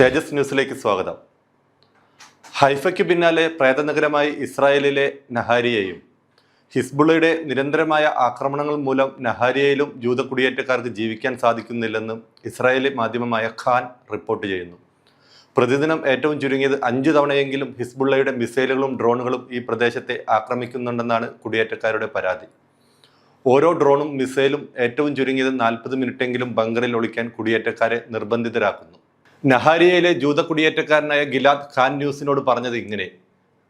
തേജസ് ന്യൂസിലേക്ക് സ്വാഗതം. ഹൈഫയ്ക്ക് പിന്നാലെ പ്രേതനഗരമായി ഇസ്രായേലിലെ നഹാരിയെയും ഹിസ്ബുള്ളയുടെ നിരന്തരമായ ആക്രമണങ്ങൾ മൂലം നഹാരിയയിലും ജൂത കുടിയേറ്റക്കാർക്ക് ജീവിക്കാൻ സാധിക്കുന്നില്ലെന്നും ഇസ്രായേലി മാധ്യമമായ ഖാൻ റിപ്പോർട്ട് ചെയ്യുന്നു. പ്രതിദിനം ഏറ്റവും ചുരുങ്ങിയത് അഞ്ചു തവണയെങ്കിലും ഹിസ്ബുള്ളയുടെ മിസൈലുകളും ഡ്രോണുകളും ഈ പ്രദേശത്തെ ആക്രമിക്കുന്നുണ്ടെന്നാണ് കുടിയേറ്റക്കാരുടെ പരാതി. ഓരോ ഡ്രോണും മിസൈലും ഏറ്റവും ചുരുങ്ങിയത് നാൽപ്പത് മിനിറ്റെങ്കിലും ബങ്കറിൽ ഒളിക്കാൻ കുടിയേറ്റക്കാരെ നിർബന്ധിതരാക്കുന്നു. നഹാരിയയിലെ ജൂത കുടിയേറ്റക്കാരനായ ഗിലാദ് ഖാൻ ന്യൂസിനോട് പറഞ്ഞത് ഇങ്ങനെ.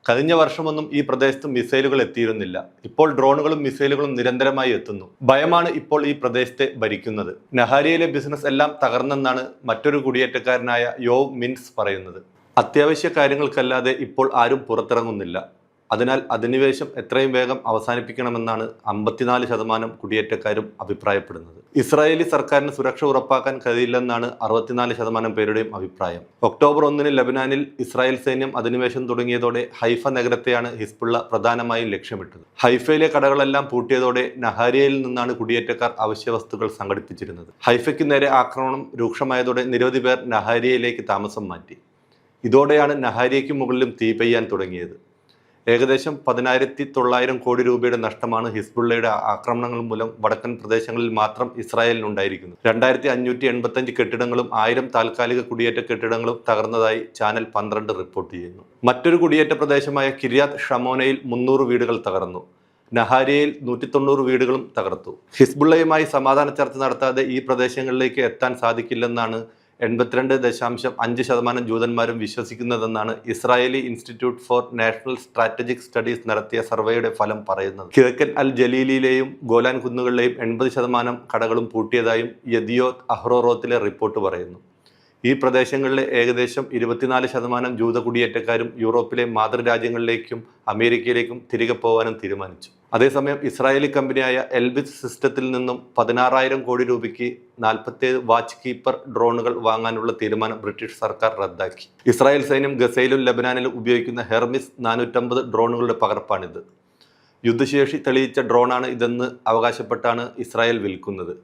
കഴിഞ്ഞ വർഷമൊന്നും ഈ പ്രദേശത്ത് മിസൈലുകൾ എത്തിയിരുന്നില്ല. ഇപ്പോൾ ഡ്രോണുകളും മിസൈലുകളും നിരന്തരമായി എത്തുന്നു. ഭയമാണ് ഇപ്പോൾ ഈ പ്രദേശത്തെ ഭരിക്കുന്നത്. നഹാരിയയിലെ ബിസിനസ് എല്ലാം തകർന്നെന്നാണ് മറ്റൊരു കുടിയേറ്റക്കാരനായ യോ മിൻസ് പറയുന്നത്. അത്യാവശ്യ കാര്യങ്ങൾക്കല്ലാതെ ഇപ്പോൾ ആരും പുറത്തിറങ്ങുന്നില്ല. അതിനാൽ അധിനിവേശം എത്രയും വേഗം അവസാനിപ്പിക്കണമെന്നാണ് അമ്പത്തിനാല് ശതമാനം കുടിയേറ്റക്കാരും അഭിപ്രായപ്പെടുന്നത്. ഇസ്രായേലി സർക്കാരിന് സുരക്ഷ ഉറപ്പാക്കാൻ കഴിയില്ലെന്നാണ് അറുപത്തിനാല് ശതമാനം പേരുടെയും അഭിപ്രായം. ഒക്ടോബർ ഒന്നിന് ലബനാനിൽ ഇസ്രായേൽ സൈന്യം അധിനിവേശം തുടങ്ങിയതോടെ ഹൈഫ നഗരത്തെയാണ് ഹിസ്ബുള്ള പ്രധാനമായും ലക്ഷ്യമിട്ടത്. ഹൈഫയിലെ കടകളെല്ലാം പൂട്ടിയതോടെ നഹാരിയയിൽ നിന്നാണ് കുടിയേറ്റക്കാർ അവശ്യവസ്തുക്കൾ സംഘടിപ്പിച്ചിരുന്നത്. ഹൈഫയ്ക്ക് നേരെ ആക്രമണം രൂക്ഷമായതോടെ നിരവധി പേർ നഹാരിയയിലേക്ക് താമസം മാറ്റി. ഇതോടെയാണ് നഹാരിയയ്ക്ക് മുകളിലും തീ പെയ്യാൻ തുടങ്ങിയത്. ഏകദേശം പതിനായിരത്തി തൊള്ളായിരം കോടി രൂപയുടെ നഷ്ടമാണ് ഹിസ്ബുള്ളയുടെ ആക്രമണങ്ങൾ മൂലം വടക്കൻ പ്രദേശങ്ങളിൽ മാത്രം ഇസ്രായേലിനുണ്ടായിരിക്കുന്നത് രണ്ടായിരത്തി അഞ്ഞൂറ്റി എൺപത്തഞ്ച് കെട്ടിടങ്ങളും ആയിരം താൽക്കാലിക കുടിയേറ്റ കെട്ടിടങ്ങളും തകർന്നതായി ചാനൽ പന്ത്രണ്ട് റിപ്പോർട്ട് ചെയ്യുന്നു. മറ്റൊരു കുടിയേറ്റ പ്രദേശമായ കിരിയാത് ഷമോനയിൽ മുന്നൂറ് വീടുകൾ തകർന്നു. നഹാരിയയിൽ നൂറ്റി തൊണ്ണൂറ് വീടുകളും തകർത്തു. ഹിസ്ബുള്ളയുമായി സമാധാന ചർച്ച നടത്താതെ ഈ പ്രദേശങ്ങളിലേക്ക് എത്താൻ സാധിക്കില്ലെന്നാണ് എൺപത്തിരണ്ട് ദശാംശം അഞ്ച് ശതമാനം ജൂതന്മാരും വിശ്വസിക്കുന്നതെന്നാണ് Israeli institute for national strategic studies നടത്തിയ സർവേയുടെ ഫലം പറയുന്നത്. കിഴക്കൻ അൽ ജലീലിലെയും ഗോലാൻ കുന്നുകളിലെയും എൺപത് ശതമാനം കടകളും പൂട്ടിയതായും യദിയോത് അഹ്റോറോത്തിലെ റിപ്പോർട്ട് പറയുന്നു. ഈ പ്രദേശങ്ങളിലെ ഏകദേശം ഇരുപത്തിനാല് ശതമാനം ജൂത കുടിയേറ്റക്കാരും യൂറോപ്പിലെ മാതൃരാജ്യങ്ങളിലേക്കും അമേരിക്കയിലേക്കും തിരികെ പോകാനും തീരുമാനിച്ചു. അതേസമയം ഇസ്രായേലി കമ്പനിയായ എൽബിസ് സിസ്റ്റത്തിൽ നിന്നും പതിനാറായിരം കോടി രൂപയ്ക്ക് നാൽപ്പത്തേഴ് വാച്ച് കീപ്പർ ഡ്രോണുകൾ വാങ്ങാനുള്ള തീരുമാനം ബ്രിട്ടീഷ് സർക്കാർ റദ്ദാക്കി. ഇസ്രായേൽ സൈന്യം ഗസയിലും ലബനാനിലും ഉപയോഗിക്കുന്ന ഹെർമിസ് നാനൂറ്റമ്പത് ഡ്രോണുകളുടെ പകർപ്പാണിത്. യുദ്ധശേഷി തെളിയിച്ച ഡ്രോണാണ് ഇതെന്ന് അവകാശപ്പെട്ടാണ് ഇസ്രായേൽ വിൽക്കുന്നത്.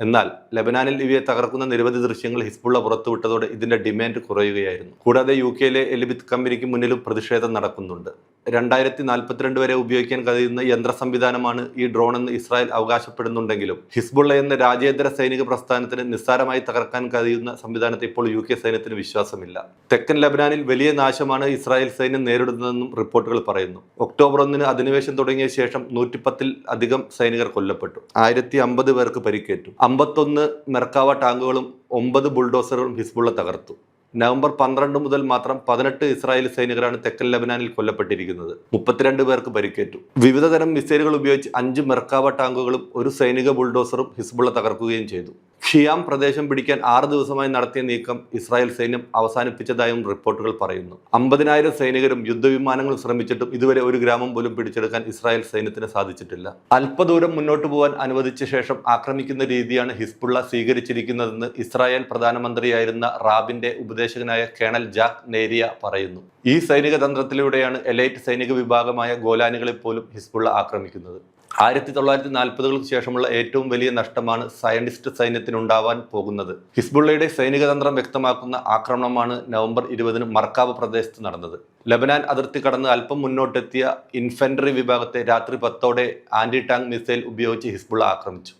എന്നാൽ ലബനാനിൽ ഇവയെ തകർക്കുന്ന നിരവധി ദൃശ്യങ്ങൾ ഹിസ്ബുള്ള പുറത്തുവിട്ടതോടെ ഇതിന്റെ ഡിമാൻഡ് കുറയുകയായിരുന്നു. കൂടാതെ യു കെയിലെ എലിബിത്ത് കമ്പനിക്ക് മുന്നിലും പ്രതിഷേധം നടക്കുന്നുണ്ട്. രണ്ടായിരത്തി നാൽപ്പത്തിരണ്ട് വരെ ഉപയോഗിക്കാൻ കഴിയുന്ന യന്ത്ര സംവിധാനമാണ് ഈ ഡ്രോൺ എന്ന് ഇസ്രായേൽ അവകാശപ്പെടുന്നുണ്ടെങ്കിലും ഹിസ്ബുള്ള എന്ന രാജ്യാന്തര സൈനിക പ്രസ്ഥാനത്തിന് നിസ്സാരമായി തകർക്കാൻ കഴിയുന്ന സംവിധാനത്തെ ഇപ്പോൾ യു കെ സൈന്യത്തിന് വിശ്വാസമില്ല. തെക്കൻ ലബനാനിൽ വലിയ നാശമാണ് ഇസ്രായേൽ സൈന്യം നേരിടുന്നതെന്നും റിപ്പോർട്ടുകൾ പറയുന്നു. ഒക്ടോബർ ഒന്നിന് അധിനിവേശം തുടങ്ങിയ ശേഷം നൂറ്റിപ്പത്തിൽ അധികം സൈനികർ കൊല്ലപ്പെട്ടു. ആയിരത്തി അമ്പത് പേർക്ക് പരിക്കേറ്റു. അമ്പത്തൊന്ന് മെർക്കാവ ടാങ്കുകളും ഒമ്പത് ബുൾഡോസറുകളും ഹിസ്ബുള്ള തകർത്തു. നവംബർ പന്ത്രണ്ട് മുതൽ മാത്രം പതിനെട്ട് ഇസ്രായേൽ സൈനികരാണ് തെക്കൻ ലബനാനിൽ കൊല്ലപ്പെട്ടിരിക്കുന്നത്. മുപ്പത്തിരണ്ട് പേർക്ക് പരിക്കേറ്റു. വിവിധ തരം മിസൈലുകൾ ഉപയോഗിച്ച് അഞ്ച് മെർക്കാവ ടാങ്കുകളും ഒരു സൈനിക ബുൾഡോസറും ഹിസ്ബുള്ള തകർക്കുകയും ചെയ്തു. ഷിയാം പ്രദേശം പിടിക്കാൻ ആറ് ദിവസമായി നടത്തിയ നീക്കം ഇസ്രായേൽ സൈന്യം അവസാനിപ്പിച്ചതായും റിപ്പോർട്ടുകൾ പറയുന്നു. അമ്പതിനായിരം സൈനികരും യുദ്ധവിമാനങ്ങളും ശ്രമിച്ചിട്ടും ഇതുവരെ ഒരു ഗ്രാമം പോലും പിടിച്ചെടുക്കാൻ ഇസ്രായേൽ സൈന്യത്തിന് സാധിച്ചിട്ടില്ല. അല്പദൂരം മുന്നോട്ട് പോകാൻ അനുവദിച്ച ശേഷം ആക്രമിക്കുന്ന രീതിയാണ് ഹിസ്ബുള്ള സ്വീകരിച്ചിരിക്കുന്നതെന്ന് ഇസ്രായേൽ പ്രധാനമന്ത്രിയായിരുന്ന റാബിന്റെ ഉപദേശകനായ കേണൽ ജാക്ക് നേരിയ പറയുന്നു. ഈ സൈനിക തന്ത്രത്തിലൂടെയാണ് എലൈറ്റ് സൈനിക വിഭാഗമായ ഗോലാനികളെ പോലും ഹിസ്ബുള്ള ആക്രമിക്കുന്നത്. ആയിരത്തി തൊള്ളായിരത്തി നാൽപ്പതുകൾക്ക് ശേഷമുള്ള ഏറ്റവും വലിയ നഷ്ടമാണ് സയന്റിസ്റ്റ് സൈന്യത്തിനുണ്ടാവാൻ പോകുന്നത്. ഹിസ്ബുള്ളയുടെ സൈനിക തന്ത്രം വ്യക്തമാക്കുന്ന ആക്രമണമാണ് നവംബർ ഇരുപതിന് മർക്കാവ് പ്രദേശത്ത് നടന്നത്. ലബനാൻ അതിർത്തി കടന്ന് അല്പം മുന്നോട്ടെത്തിയ ഇൻഫൻട്രി വിഭാഗത്തെ രാത്രി പത്തോടെ ആന്റി ടാങ്ക് മിസൈൽ ഉപയോഗിച്ച് ഹിസ്ബുള്ള ആക്രമിച്ചു.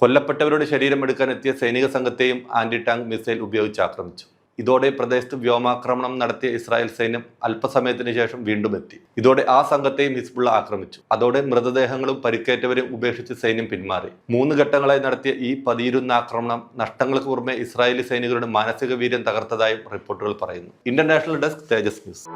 കൊല്ലപ്പെട്ടവരുടെ ശരീരം എടുക്കാൻ എത്തിയ സൈനിക സംഘത്തെയും ആന്റി ടാങ്ക് മിസൈൽ ഉപയോഗിച്ച് ആക്രമിച്ചു. ഇതോടെ പ്രദേശത്ത് വ്യോമാക്രമണം നടത്തിയ ഇസ്രായേൽ സൈന്യം അല്പസമയത്തിന് ശേഷം വീണ്ടും എത്തി. ഇതോടെ ആ സംഘത്തെയും ഹിസ്ബുള്ള ആക്രമിച്ചു. അതോടെ മൃതദേഹങ്ങളും പരിക്കേറ്റവരും ഉപേക്ഷിച്ച് സൈന്യം പിന്മാറി. മൂന്ന് ഘട്ടങ്ങളായി നടത്തിയ ഈ പതിയിരുന്ന ആക്രമണം നഷ്ടങ്ങൾക്ക് പുറമെ ഇസ്രായേലി സൈനികരുടെ മാനസിക വീര്യം തകർത്തതായും റിപ്പോർട്ടുകൾ പറയുന്നു. International desk Tejas news.